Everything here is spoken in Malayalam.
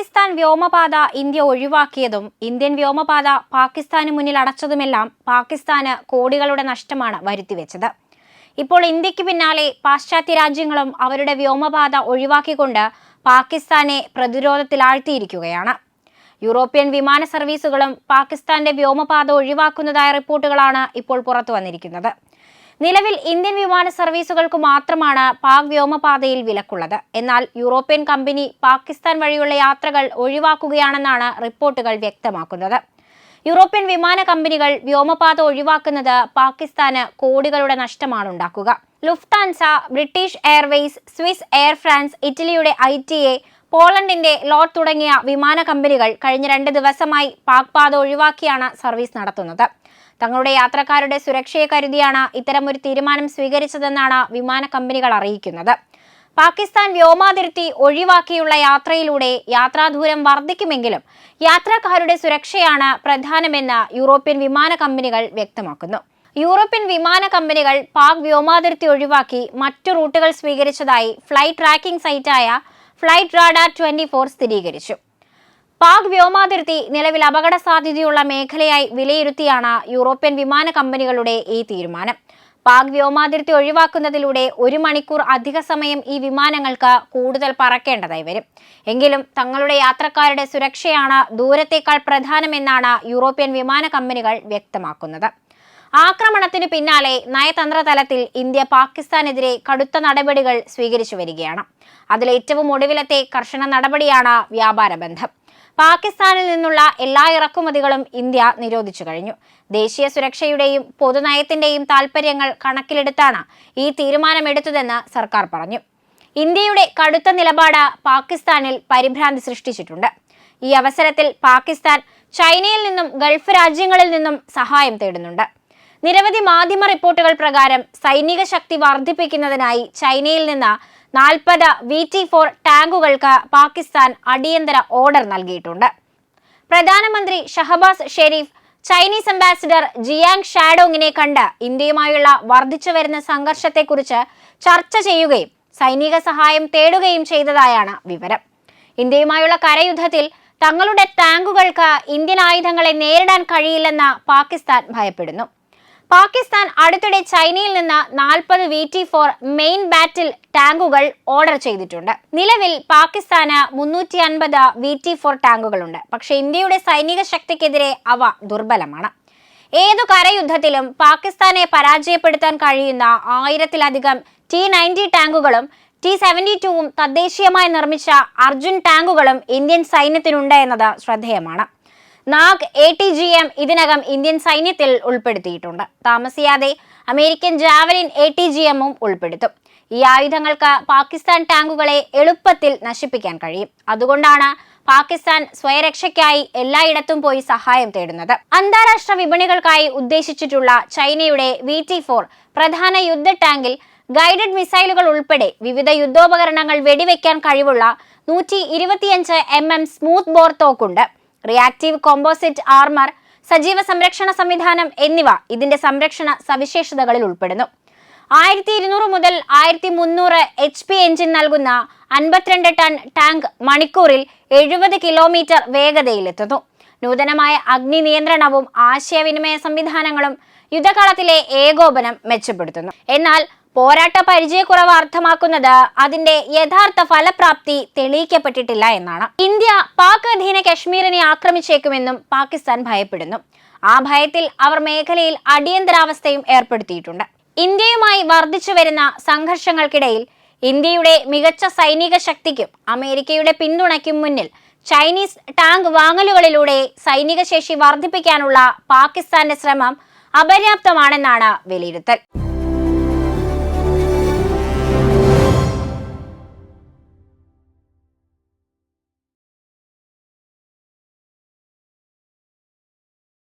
പാകിസ്ഥാൻ വ്യോമപാത ഇന്ത്യ ഒഴിവാക്കിയതും ഇന്ത്യൻ വ്യോമപാത പാകിസ്ഥാന് മുന്നിൽ അടച്ചതുമെല്ലാം പാകിസ്ഥാന് കോടികളുടെ നഷ്ടമാണ് വരുത്തിവെച്ചത്. ഇപ്പോൾ ഇന്ത്യയ്ക്ക് പിന്നാലെ പാശ്ചാത്യ രാജ്യങ്ങളും അവരുടെ വ്യോമപാത ഒഴിവാക്കിക്കൊണ്ട് പാകിസ്ഥാനെ പ്രതിരോധത്തിലാഴ്ത്തിയിരിക്കുകയാണ്. യൂറോപ്യൻ വിമാന സർവീസുകളും പാകിസ്ഥാന്റെ വ്യോമപാത ഒഴിവാക്കുന്നതായ റിപ്പോർട്ടുകളാണ് ഇപ്പോൾ പുറത്തു വന്നിരിക്കുന്നത് നിലവിൽ ഇന്ത്യൻ വിമാന സർവീസുകൾക്ക് മാത്രമാണ് പാക് വ്യോമപാതയിൽ വിലക്കുള്ളത്. എന്നാൽ യൂറോപ്യൻ കമ്പനി പാകിസ്ഥാൻ വഴിയുള്ള യാത്രകൾ ഒഴിവാക്കുകയാണെന്നാണ് റിപ്പോർട്ടുകൾ വ്യക്തമാക്കുന്നത്. യൂറോപ്യൻ വിമാന കമ്പനികൾ വ്യോമപാത ഒഴിവാക്കുന്നത് പാകിസ്ഥാന് കോടികളുടെ നഷ്ടമാണ് ഉണ്ടാക്കുക. Lufthansa British Airways Swiss Air France ഇറ്റലിയുടെ ഐ ടി എ പോളണ്ടിന്റെ ലോട്ട് തുടങ്ങിയ വിമാന കമ്പനികൾ കഴിഞ്ഞ രണ്ട് ദിവസമായി പാക് പാത ഒഴിവാക്കിയാണ് സർവീസ് നടത്തുന്നത്. തങ്ങളുടെ യാത്രക്കാരുടെ സുരക്ഷയെ കരുതിയാണ് ഇത്തരമൊരു തീരുമാനം സ്വീകരിച്ചതെന്നാണ് വിമാന കമ്പനികൾ അറിയിക്കുന്നത്. പാകിസ്ഥാൻ വ്യോമാതിർത്തി ഒഴിവാക്കിയുള്ള യാത്രയിലൂടെ യാത്രാദൂരം വർദ്ധിക്കുമെങ്കിലും യാത്രക്കാരുടെ സുരക്ഷയാണ് പ്രധാനമെന്ന് യൂറോപ്യൻ വിമാന കമ്പനികൾ വ്യക്തമാക്കുന്നു. യൂറോപ്യൻ വിമാന കമ്പനികൾ പാക് വ്യോമാതിർത്തി ഒഴിവാക്കി മറ്റു റൂട്ടുകൾ സ്വീകരിച്ചതായി ഫ്ലൈറ്റ് ട്രാക്കിംഗ് സൈറ്റായ ഫ്ലൈറ്റ് റാഡാർ ട്വന്റി ഫോർ സ്ഥിരീകരിച്ചു. പാക് വ്യോമാതിർത്തി നിലവിൽ അപകട സാധ്യതയുള്ള മേഖലയായി വിലയിരുത്തിയാണ് യൂറോപ്യൻ വിമാന കമ്പനികളുടെ ഈ തീരുമാനം. പാക് വ്യോമാതിർത്തി ഒഴിവാക്കുന്നതിലൂടെ ഒരു മണിക്കൂർ അധിക സമയം ഈ വിമാനങ്ങൾക്ക് കൂടുതൽ പറക്കേണ്ടതായി വരും. എങ്കിലും തങ്ങളുടെ യാത്രക്കാരുടെ സുരക്ഷയാണ് ദൂരത്തേക്കാൾ പ്രധാനമെന്നാണ് യൂറോപ്യൻ വിമാന കമ്പനികൾ വ്യക്തമാക്കുന്നത്. ആക്രമണത്തിന് പിന്നാലെ നയതന്ത്ര തലത്തിൽ ഇന്ത്യ പാകിസ്ഥാനെതിരെ കടുത്ത നടപടികൾ സ്വീകരിച്ചു വരികയാണ്. അതിലേറ്റവും ഒടുവിലത്തെ കർശന നടപടിയാണ് വ്യാപാര ബന്ധം പാകിസ്ഥാനിൽ നിന്നുള്ള എല്ലാ ഇറക്കുമതികളും ഇന്ത്യ നിരോധിച്ചു കഴിഞ്ഞു. ദേശീയ സുരക്ഷയുടെയും പൊതുനയത്തിന്റെയും താൽപ്പര്യങ്ങൾ കണക്കിലെടുത്താണ് ഈ തീരുമാനമെടുത്തതെന്ന് സർക്കാർ പറഞ്ഞു. ഇന്ത്യയുടെ കടുത്ത നിലപാട് പാകിസ്ഥാനിൽ പരിഭ്രാന്തി സൃഷ്ടിച്ചിട്ടുണ്ട്. ഈ അവസരത്തിൽ പാകിസ്ഥാൻ ചൈനയിൽ നിന്നും ഗൾഫ് രാജ്യങ്ങളിൽ നിന്നും സഹായം തേടുന്നുണ്ട്. നിരവധി മാധ്യമ റിപ്പോർട്ടുകൾ പ്രകാരം സൈനിക ശക്തി വർദ്ധിപ്പിക്കുന്നതിനായി ചൈനയിൽ നിന്ന് നാൽപ്പത് വി ടി ഫോർ ടാങ്കുകൾക്ക് പാകിസ്ഥാൻ അടിയന്തര ഓർഡർ നൽകിയിട്ടുണ്ട്. പ്രധാനമന്ത്രി Shahbaz Sharif Chinese ambassador Jiang ഷാഡോങ്ങിനെ കണ്ട് ഇന്ത്യയുമായുള്ള വർദ്ധിച്ചു വരുന്ന സംഘർഷത്തെക്കുറിച്ച് ചർച്ച ചെയ്യുകയും സൈനിക സഹായം തേടുകയും ചെയ്തതായാണ് വിവരം. ഇന്ത്യയുമായുള്ള കരയുദ്ധത്തിൽ തങ്ങളുടെ ടാങ്കുകൾക്ക് ഇന്ത്യൻ ആയുധങ്ങളെ നേരിടാൻ കഴിയില്ലെന്ന് പാകിസ്ഥാൻ ഭയപ്പെടുന്നു. പാകിസ്ഥാൻ അടുത്തിടെ ചൈനയിൽ നിന്ന് നാൽപ്പത് V T four main battle ടാങ്കുകൾ ഓർഡർ ചെയ്തിട്ടുണ്ട്. നിലവിൽ പാകിസ്ഥാന് മുന്നൂറ്റി അൻപത് വി ടി ഫോർ ടാങ്കുകളുണ്ട്. പക്ഷേ ഇന്ത്യയുടെ സൈനിക ശക്തിക്കെതിരെ അവ ദുർബലമാണ്. ഏതു കരയുദ്ധത്തിലും പാകിസ്ഥാനെ പരാജയപ്പെടുത്താൻ കഴിയുന്ന ആയിരത്തിലധികം ടി നയന്റി ടാങ്കുകളും ടി സെവന്റി ടുവും തദ്ദേശീയമായി നിർമ്മിച്ച അർജുൻ ടാങ്കുകളും ഇന്ത്യൻ സൈന്യത്തിനുണ്ട് എന്നത് ശ്രദ്ധേയമാണ്. Nag A T G M ഇതിനകം ഇന്ത്യൻ സൈന്യത്തിൽ ഉൾപ്പെടുത്തിയിട്ടുണ്ട്. താമസിയാതെ American Javelin A T G എമ്മും ഉൾപ്പെടുത്തും. ഈ ആയുധങ്ങൾക്ക് പാകിസ്ഥാൻ ടാങ്കുകളെ എളുപ്പത്തിൽ നശിപ്പിക്കാൻ കഴിയും. അതുകൊണ്ടാണ് പാകിസ്ഥാൻ സ്വയരക്ഷയ്ക്കായി എല്ലായിടത്തും പോയി സഹായം തേടുന്നത്. അന്താരാഷ്ട്ര വിപണികൾക്കായി ഉദ്ദേശിച്ചിട്ടുള്ള ചൈനയുടെ വി ടി ഫോർ പ്രധാന യുദ്ധ ടാങ്കിൽ ഗൈഡഡ് മിസൈലുകൾ ഉൾപ്പെടെ വിവിധ യുദ്ധോപകരണങ്ങൾ വെടിവെക്കാൻ കഴിവുള്ള നൂറ്റി ഇരുപത്തിയഞ്ച് എം എം സ്മൂത്ത് ബോർ തോക്കുണ്ട്. റിയാക്റ്റീവ് കോമ്പോസിറ്റ് ആർമർ സജീവ സംരക്ഷണ സംവിധാനം എന്നിവ ഇതിന്റെ സംരക്ഷണ സവിശേഷതകളിൽ ഉൾപ്പെടുന്നു. ആയിരത്തി ഇരുന്നൂറ് മുതൽ ആയിരത്തി മുന്നൂറ് എച്ച് പി എഞ്ചിൻ നൽകുന്ന അൻപത്തിരണ്ട് ടൺ ടാങ്ക് മണിക്കൂറിൽ എഴുപത് കിലോമീറ്റർ വേഗതയിലെത്തുന്നു. നൂതനമായ അഗ്നി നിയന്ത്രണവും ആശയവിനിമയ സംവിധാനങ്ങളും യുദ്ധകാലത്തിലെ ഏകോപനം മെച്ചപ്പെടുത്തുന്നു. എന്നാൽ പോരാട്ട പരിചയക്കുറവ് അർത്ഥമാക്കുന്നത് അതിന്റെ യഥാർത്ഥ ഫലപ്രാപ്തി തെളിയിക്കപ്പെട്ടിട്ടില്ല എന്നാണ്. ഇന്ത്യ പാക് അധീന കശ്മീരിനെ ആക്രമിച്ചേക്കുമെന്നും പാകിസ്ഥാൻ ഭയപ്പെടുന്നു. ആ ഭയത്തിൽ അവർ മേഖലയിൽ അടിയന്തരാവസ്ഥയും ഏർപ്പെടുത്തിയിട്ടുണ്ട്. ഇന്ത്യയുമായി വർദ്ധിച്ചു വരുന്ന സംഘർഷങ്ങൾക്കിടയിൽ ഇന്ത്യയുടെ മികച്ച സൈനിക ശക്തിക്കും അമേരിക്കയുടെ പിന്തുണയ്ക്കും മുന്നിൽ ചൈനീസ് ടാങ്ക് വാങ്ങലുകളിലൂടെ സൈനിക ശേഷി വർദ്ധിപ്പിക്കാനുള്ള പാകിസ്ഥാന്റെ ശ്രമം അപര്യാപ്തമാണെന്നാണ് വിലയിരുത്തൽ.